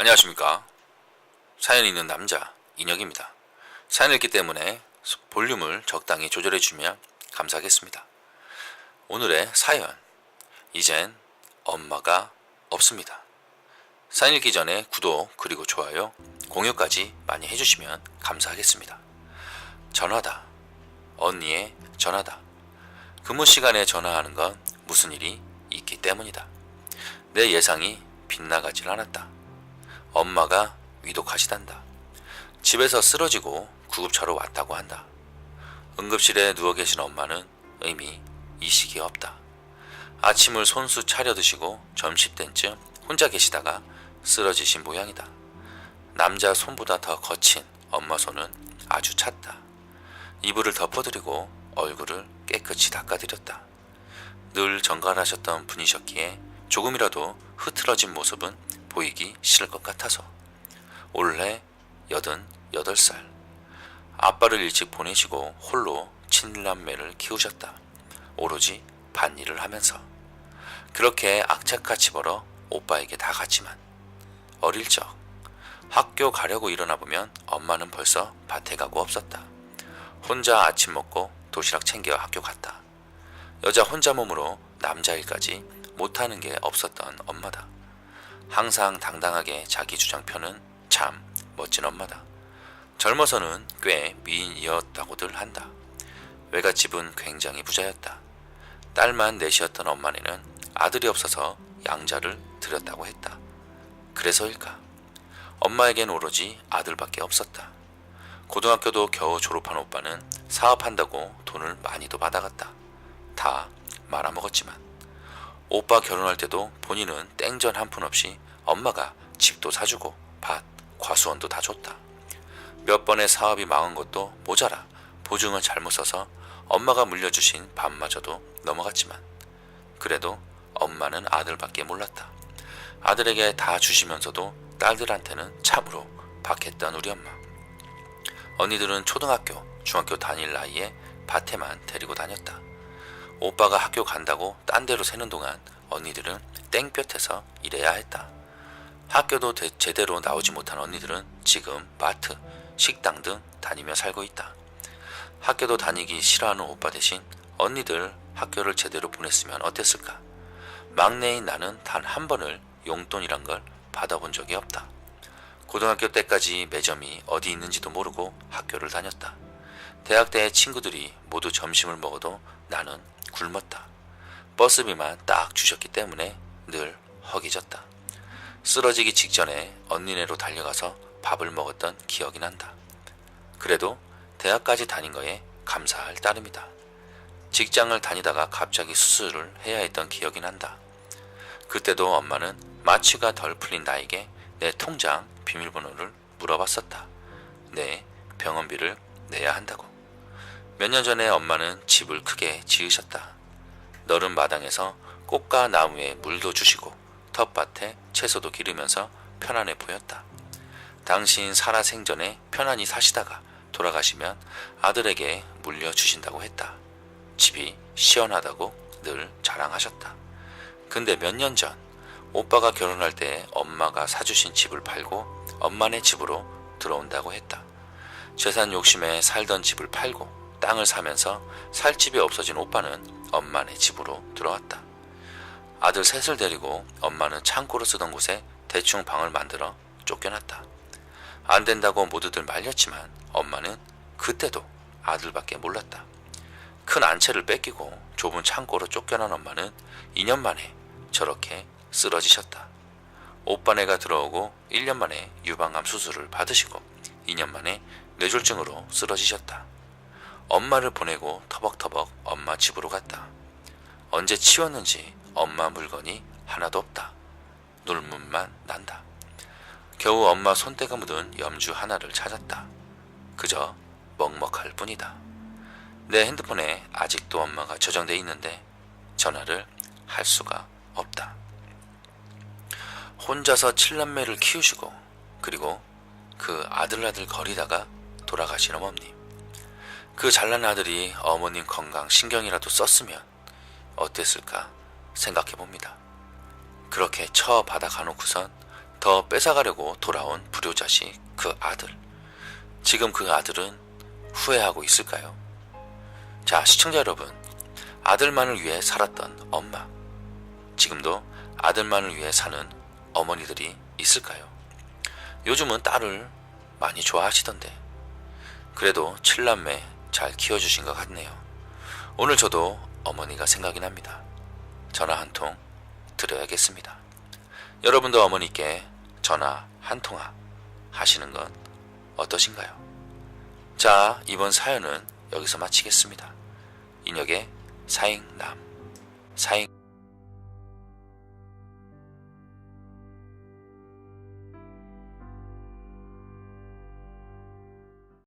안녕하십니까. 사연 있는 남자 인혁입니다. 사연 읽기 때문에 볼륨을 적당히 조절해 주면 감사하겠습니다. 오늘의 사연. 이젠 엄마가 없습니다. 사연 읽기 전에 구독 그리고 좋아요, 공유까지 많이 해주시면 감사하겠습니다. 전화다. 언니의 전화다. 근무 시간에 전화하는 건 무슨 일이 있기 때문이다. 내 예상이 빗나가질 않았다. 엄마가 위독하시단다. 집에서 쓰러지고 구급차로 왔다고 한다. 응급실에 누워 계신 엄마는 의미 이식이 없다. 아침을 손수 차려 드시고 점심때쯤 혼자 계시다가 쓰러지신 모양이다. 남자 손보다 더 거친 엄마 손은 아주 찼다. 이불을 덮어드리고 얼굴을 깨끗이 닦아드렸다. 늘 정갈하셨던 분이셨기에 조금이라도 흐트러진 모습은 보이기 싫을 것 같아서 올해 여든 여덟 살 아빠를 일찍 보내시고 홀로 친남매를 키우셨다. 오로지 반일을 하면서 그렇게 악착같이 벌어 오빠에게 다 갔지만 어릴 적 학교 가려고 일어나 보면 엄마는 벌써 밭에 가고 없었다. 혼자 아침 먹고 도시락 챙겨 학교 갔다. 여자 혼자 몸으로 남자 일까지 못하는 게 없었던 엄마다. 항상 당당하게 자기 주장 펴는 참 멋진 엄마다. 젊어서는 꽤 미인이었다고들 한다. 외갓집은 굉장히 부자였다. 딸만 넷이었던 엄마네는 아들이 없어서 양자를 들였다고 했다. 그래서일까? 엄마에겐 오로지 아들밖에 없었다. 고등학교도 겨우 졸업한 오빠는 사업한다고 돈을 많이도 받아갔다. 다 말아먹었지만 오빠 결혼할 때도 본인은 땡전 한 푼 없이 엄마가 집도 사주고 밭, 과수원도 다 줬다. 몇 번의 사업이 망한 것도 모자라 보증을 잘못 써서 엄마가 물려주신 밭마저도 넘어갔지만 그래도 엄마는 아들밖에 몰랐다. 아들에게 다 주시면서도 딸들한테는 참으로 박했던 우리 엄마. 언니들은 초등학교, 중학교 다닐 나이에 밭에만 데리고 다녔다. 오빠가 학교 간다고 딴 데로 새는 동안 언니들은 땡볕에서 일해야 했다. 학교도 대- 제대로 나오지 못한 언니들은 지금 마트, 식당 등 다니며 살고 있다. 학교도 다니기 싫어하는 오빠 대신 언니들 학교를 제대로 보냈으면 어땠을까? 막내인 나는 단 한 번을 용돈이란 걸 받아본 적이 없다. 고등학교 때까지 매점이 어디 있는지도 모르고 학교를 다녔다. 대학 때 친구들이 모두 점심을 먹어도 나는 굶었다. 버스비만 딱 주셨기 때문에 늘 허기졌다. 쓰러지기 직전에 언니네로 달려가서 밥을 먹었던 기억이 난다. 그래도 대학까지 다닌 거에 감사할 따름이다. 직장을 다니다가 갑자기 수술을 해야 했던 기억이 난다. 그때도 엄마는 마취가 덜 풀린 나에게 내 통장 비밀번호를 물어봤었다. 내 병원비를 내야 한다고. 몇 년 전에 엄마는 집을 크게 지으셨다. 너른 마당에서 꽃과 나무에 물도 주시고 텃밭에 채소도 기르면서 편안해 보였다. 당신 살아생전에 편안히 사시다가 돌아가시면 아들에게 물려주신다고 했다. 집이 시원하다고 늘 자랑하셨다. 근데 몇 년 전 오빠가 결혼할 때 엄마가 사주신 집을 팔고 엄마네 집으로 들어온다고 했다. 재산 욕심에 살던 집을 팔고 땅을 사면서 살 집이 없어진 오빠는 엄마네 집으로 들어왔다. 아들 셋을 데리고 엄마는 창고로 쓰던 곳에 대충 방을 만들어 쫓겨났다. 안 된다고 모두들 말렸지만 엄마는 그때도 아들밖에 몰랐다. 큰 안채를 뺏기고 좁은 창고로 쫓겨난 엄마는 2년 만에 저렇게 쓰러지셨다. 오빠네가 들어오고 1년 만에 유방암 수술을 받으시고 2년 만에 뇌졸중으로 쓰러지셨다. 엄마를 보내고 터벅터벅 엄마 집으로 갔다. 언제 치웠는지 엄마 물건이 하나도 없다. 놀문만 난다. 겨우 엄마 손때가 묻은 염주 하나를 찾았다. 그저 먹먹할 뿐이다. 내 핸드폰에 아직도 엄마가 저장돼 있는데 전화를 할 수가 없다. 혼자서 칠남매를 키우시고 그리고 그 아들아들 거리다가 돌아가신 어머님. 그 잘난 아들이 어머님 건강 신경이라도 썼으면 어땠을까 생각해 봅니다. 그렇게 처 받아 가놓고선 더 뺏어가려고 돌아온 불효자식 그 아들. 지금 그 아들은 후회하고 있을까요? 자, 시청자 여러분. 아들만을 위해 살았던 엄마. 지금도 아들만을 위해 사는 어머니들이 있을까요? 요즘은 딸을 많이 좋아하시던데. 그래도 칠남매 잘 키워주신 것 같네요. 오늘 저도 어머니가 생각이 납니다. 전화 한 통 드려야겠습니다. 여러분도 어머니께 전화 한 통화 하시는 건 어떠신가요? 자, 이번 사연은 여기서 마치겠습니다. 인혁의 사행남, 사행